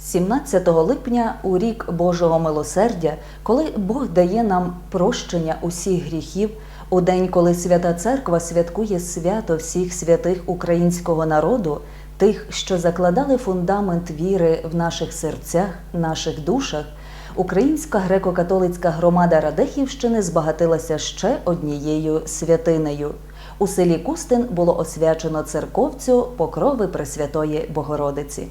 17 липня у рік Божого милосердя, коли Бог дає нам прощення усіх гріхів, у день, коли Свята Церква святкує свято всіх святих українського народу, тих, що закладали фундамент віри в наших серцях, наших душах, Українська греко-католицька громада Радехівщини збагатилася ще однією святинею. У селі Кустин було освячено церковцю покрови Пресвятої Богородиці.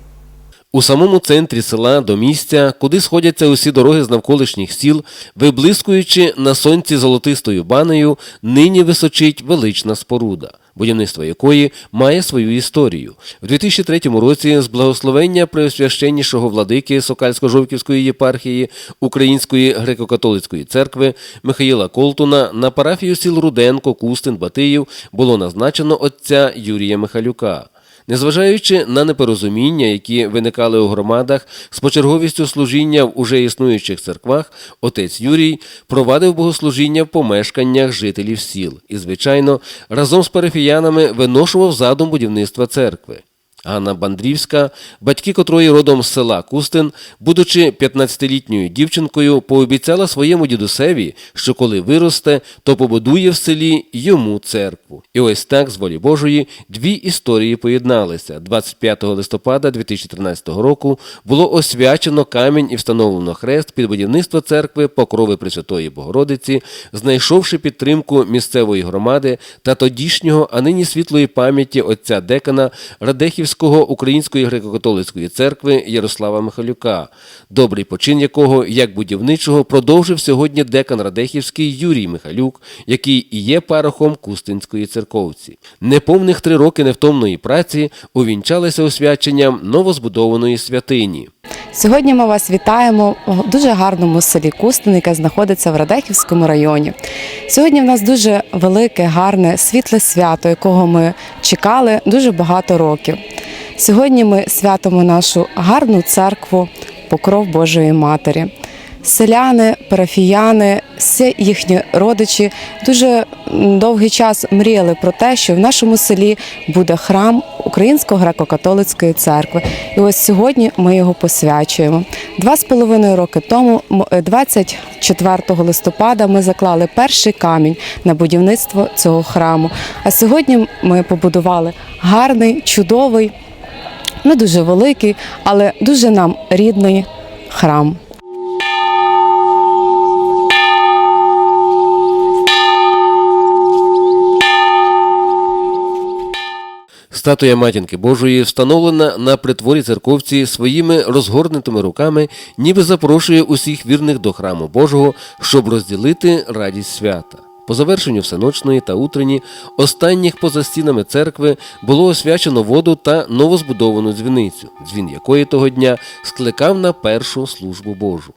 У самому центрі села до місця, куди сходяться усі дороги з навколишніх сіл, виблискуючи на сонці золотистою банею, нині височить велична споруда, будівництво якої має свою історію. В 2003 році з благословення преосвященнішого владики Сокальсько-Жовківської єпархії Української греко-католицької церкви Михаїла Колтуна на парафію сіл Руденко, Кустин, Батиїв було назначено отця Юрія Михалюка. Незважаючи на непорозуміння, які виникали у громадах з почерговістю служіння в уже існуючих церквах, отець Юрій провадив богослужіння в помешканнях жителів сіл і, звичайно, разом з парафіянами виношував задум будівництва церкви. Ганна Бандрівська, батьки котрої родом з села Кустин, будучи 15-літньою дівчинкою, пообіцяла своєму дідусеві, що коли виросте, то побудує в селі йому церкву. І ось так, з волі Божої, дві історії поєдналися. 25 листопада 2013 року було освячено камінь і встановлено хрест під будівництво церкви Покрови Пресвятої Богородиці, знайшовши підтримку місцевої громади та тодішнього, а нині світлої пам'яті отця декана Радехівського Української греко-католицької церкви Ярослава Михайлюка, добрий почин якого, як будівничого, продовжив сьогодні декан Радехівський Юрій Михайлюк, який і є парохом Кустинської церковці. Неповних три роки невтомної праці увінчалися освяченням новозбудованої святині. Сьогодні ми вас вітаємо в дуже гарному селі Кустин, яке знаходиться в Радехівському районі. Сьогодні в нас дуже велике, гарне, світле свято, якого ми чекали дуже багато років. Сьогодні ми святимо нашу гарну церкву Покров Божої Матері. Селяни, парафіяни, всі їхні родичі дуже довгий час мріяли про те, що в нашому селі буде храм Української греко-католицької церкви. І ось сьогодні ми його посвячуємо. Два з половиною роки тому, м, е, 24 листопада, ми заклали перший камінь на будівництво цього храму. А сьогодні ми побудували гарний, чудовий, не дуже великий, але дуже нам рідний храм. Статуя матінки Божої, встановлена на притворі церковці своїми розгорнутими руками, ніби запрошує усіх вірних до храму Божого, щоб розділити радість свята. По завершенню всеночної та утренні, останніх поза стінами церкви було освячено воду та новозбудовану дзвіницю, дзвін якої того дня скликав на першу службу Божу.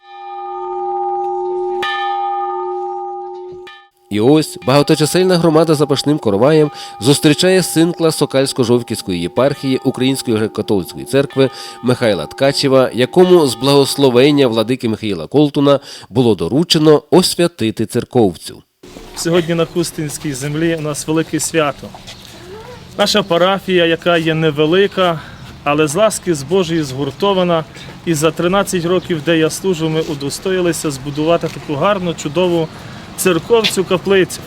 І ось багаточисельна громада запашним короваєм зустрічає синкла Сокальсько-Жовківської єпархії Української греко-католицької церкви Михайла Ткачева, якому з благословення владики Михаїла Колтуна було доручено освятити церковцю. Сьогодні на Хустинській землі у нас велике свято. Наша парафія, яка є невелика, але з ласки з Божої згуртована. І за 13 років, де я служу, ми удостоїлися збудувати таку гарну, чудову церковцю каплицю.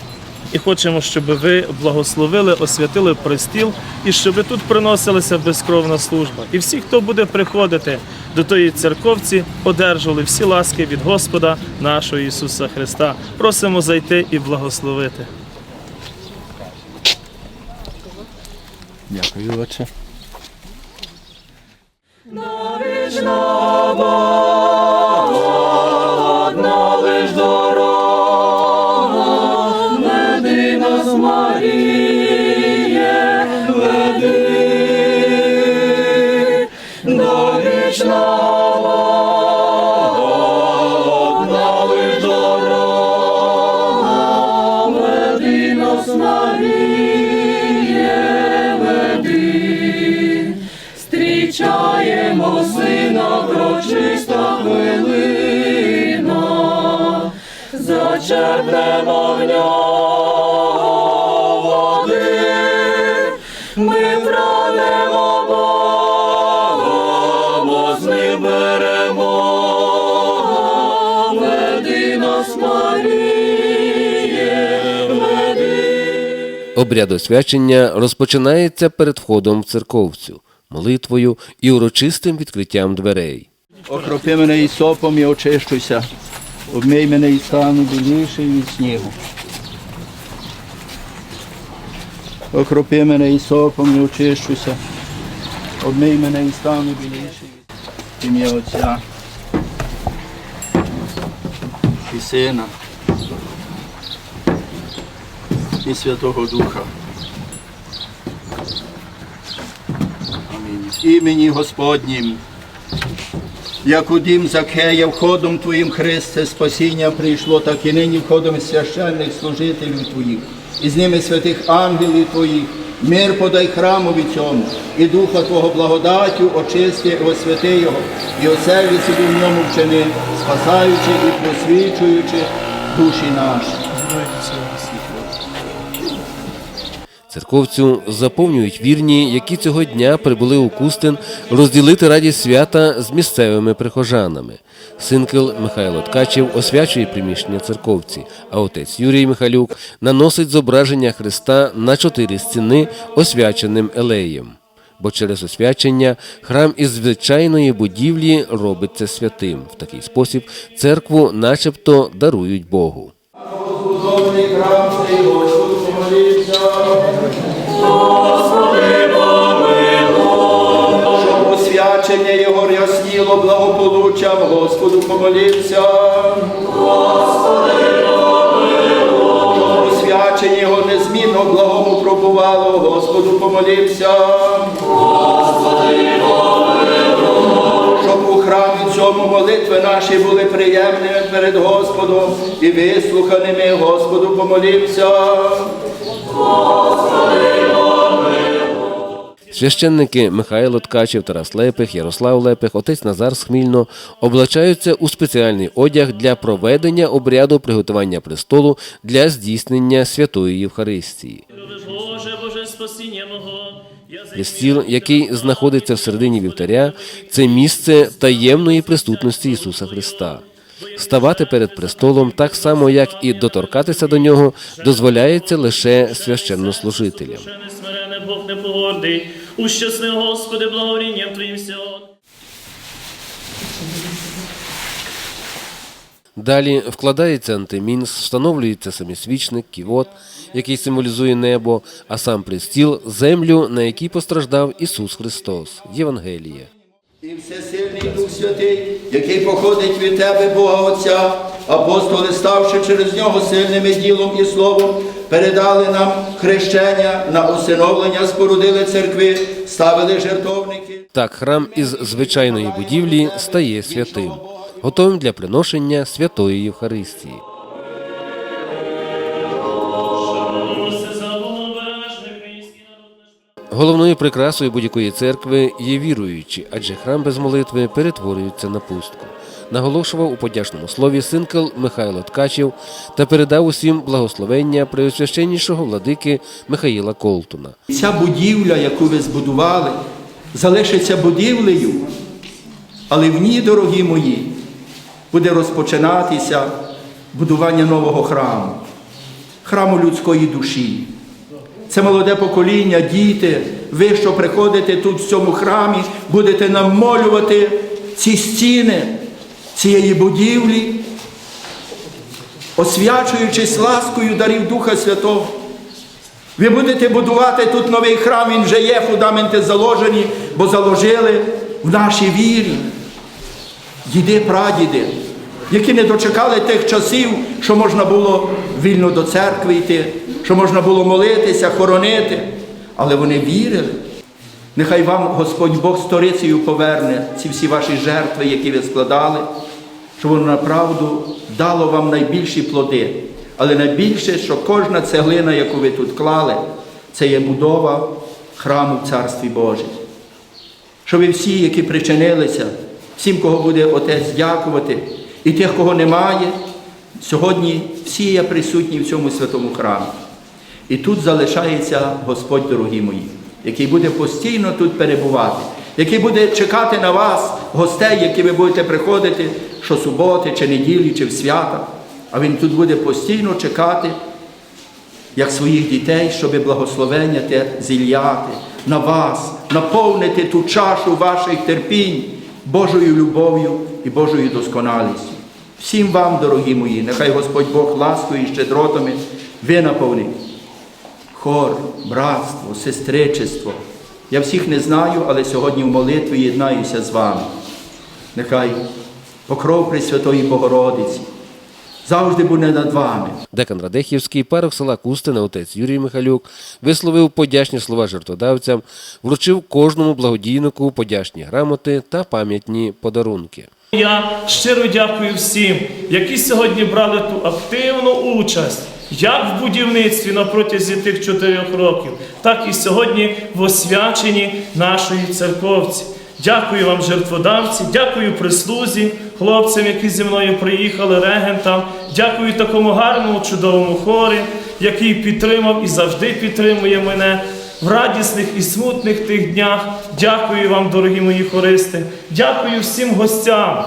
І хочемо, щоб ви благословили, освятили престіл і щоб тут приносилася безкровна служба. І всі, хто буде приходити до тої церковці, одержували всі ласки від Господа нашого Ісуса Христа. Просимо зайти і благословити. Дякую, отче. Зустрічаємо зачерпнемо в нього води, ми пранемо Богом ми беремо, веди нас, Маріє, веди. Обряд освячення розпочинається перед входом в церковцю, молитвою і урочистим відкриттям дверей. Окропи мене ісопом і очищуйся. Обмий мене і стану біліший від снігу. Окропи мене ісопом і очищуйся. Обмий мене і стану біліший. В ім'я Отця і Сина і Святого Духа. Амінь. Імені Господнім. Як у дім Закея входом Твоїм Христе спасіння прийшло, так і нині входом священних служителів Твоїх, і з ними святих ангелів Твоїх, мир подай храмові цьому, і Духа Твого благодаттю очисти освяти Його, і оселі собі в ньому вчини, спасаючи і просвічуючи душі наші. Церковцю заповнюють вірні, які цього дня прибули у Кустин розділити радість свята з місцевими прихожанами. Синкел Михайло Ткачев освячує приміщення церковці, а отець Юрій Михайлюк наносить зображення Христа на чотири стіни освяченим елеєм. Бо через освячення храм із звичайної будівлі робиться святим. В такий спосіб церкву начебто дарують Богу. Освячення його рясніло благополуччям, Господу помолився. Щоб освячення його незмінно благому пробувало, Господу помолився. Щоб у храмі цьому молитви наші були приємними перед Господом і вислуханими, Господу помолився. Священники Михайло Ткачев, Тарас Лепих, Ярослав Лепих, отець Назар Схмільно облачаються у спеціальний одяг для проведення обряду приготування престолу для здійснення святої Євхаристії. Престіл, який знаходиться всередині вівтаря, це місце таємної присутності Ісуса Христа. Ставати перед престолом, так само як і доторкатися до нього, дозволяється лише священнослужителям. Ущасни, Господи, благоволінням Твоїм сьогодні. Далі вкладається антимінс, встановлюється самісвічник, ківот, який символізує небо, а сам престіл землю, на якій постраждав Ісус Христос. Євангеліє. І всесильний Дух Святий, який походить від Тебе, Бога Отця, апостоли, ставши через нього сильними ділом і словом, передали нам хрещення на усиновлення, спорудили церкви, ставили жертовники. Так храм із звичайної будівлі стає святим, готовим для приношення святої Євхаристії. Головною прикрасою будь-якої церкви є віруючі, адже храм без молитви перетворюється на пустку. Наголошував у подячному слові синкел Михайло Ткачев та передав усім благословення преосвященнішого владики Михаїла Колтуна. Ця будівля, яку ви збудували, залишиться будівлею, але в ній, дорогі мої, буде розпочинатися будування нового храму, храму людської душі. Це молоде покоління, діти, ви, що приходите тут в цьому храмі, будете намолювати ці стіни цієї будівлі, освячуючись ласкою дарів Духа Святого. Ви будете будувати тут новий храм, він вже є, фундаменти заложені, бо заложили в нашій вірі. Діди, прадіди, які не дочекали тих часів, що можна було вільно до церкви йти, що можна було молитися, хоронити. Але вони вірили. Нехай вам Господь Бог сторицею поверне ці всі ваші жертви, які ви складали, щоб воно направду дало вам найбільші плоди. Але найбільше, що кожна цеглина, яку ви тут клали, це є будова храму в Царстві Божій. Щоб ви всі, які причинилися, всім, кого буде Отець дякувати, і тих, кого немає, сьогодні всі є присутні в цьому святому храмі. І тут залишається Господь, дорогі мої, який буде постійно тут перебувати. який буде чекати на вас, гостей, які ви будете приходити щосуботи, чи неділі, чи в свята. А Він тут буде постійно чекати, як своїх дітей, щоб благословення те зільяти на вас, наповнити ту чашу ваших терпінь Божою любов'ю і Божою досконалістю. Всім вам, дорогі мої, нехай Господь Бог ласкою і щедротами ви наповнить хор, братство, сестричество. Я всіх не знаю, але сьогодні в молитві єднаюся з вами. Нехай покров Пресвятої Богородиці завжди буде над вами. Декан Радехівський, парох села Кустина, отець Юрій Михайлюк, висловив подячні слова жертводавцям, вручив кожному благодійнику подячні грамоти та пам'ятні подарунки. Я щиро дякую всім, які сьогодні брали ту активну участь як в будівництві на протязі тих чотирьох років, так і сьогодні в освяченні нашої церковці. Дякую вам, жертводавці, дякую прислузі, хлопцям, які зі мною приїхали, регентам. Дякую такому гарному, чудовому хорі, який підтримав і завжди підтримує мене в радісних і смутних тих днях. Дякую вам, дорогі мої хористи. Дякую всім гостям,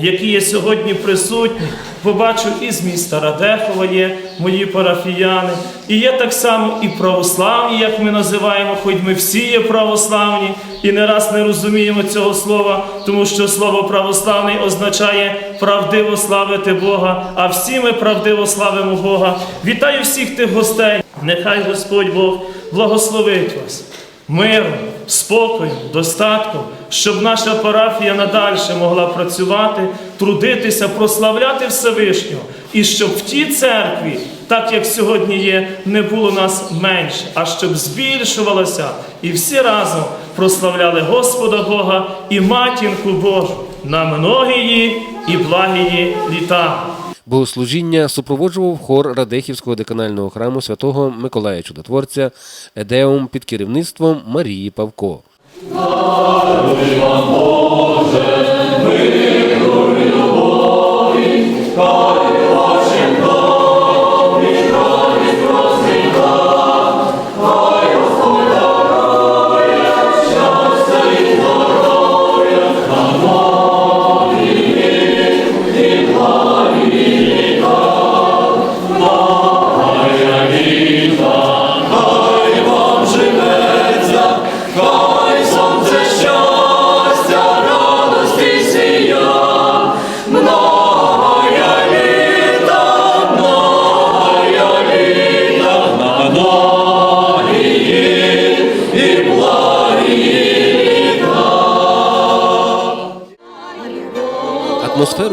які є сьогодні присутні. Побачу і з міста Радехова є мої парафіяни. І є так само і православні, як ми називаємо, хоч ми всі є православні, і не раз не розуміємо цього слова, тому що слово православний означає правдиво славити Бога, а всі ми правдиво славимо Бога. Вітаю всіх тих гостей. Нехай Господь Бог благословить вас миром, спокоєм, достатком, щоб наша парафія надальше могла працювати, трудитися, прославляти Всевишнього, і щоб в тій церкві, так як сьогодні є, не було нас менше, а щоб збільшувалося і всі разом прославляли Господа Бога і матінку Божу на многії і благії літа. Богослужіння супроводжував хор Радехівського деканального храму святого Миколая Чудотворця Едеум під керівництвом Марії Павко.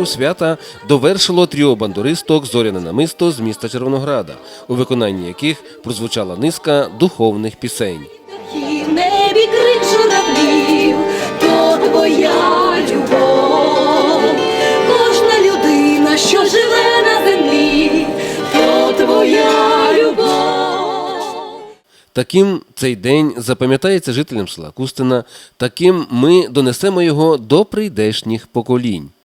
Атмосферу свята довершило тріо бандуристок Зоряне намисто з міста Червонограда, у виконанні яких прозвучала низка духовних пісень. Небі то твоя любов. Кожна людина, що живе на землі, то твоя любов. Таким цей день запам'ятається жителям села Кустина, таким ми донесемо його до прийдешніх поколінь.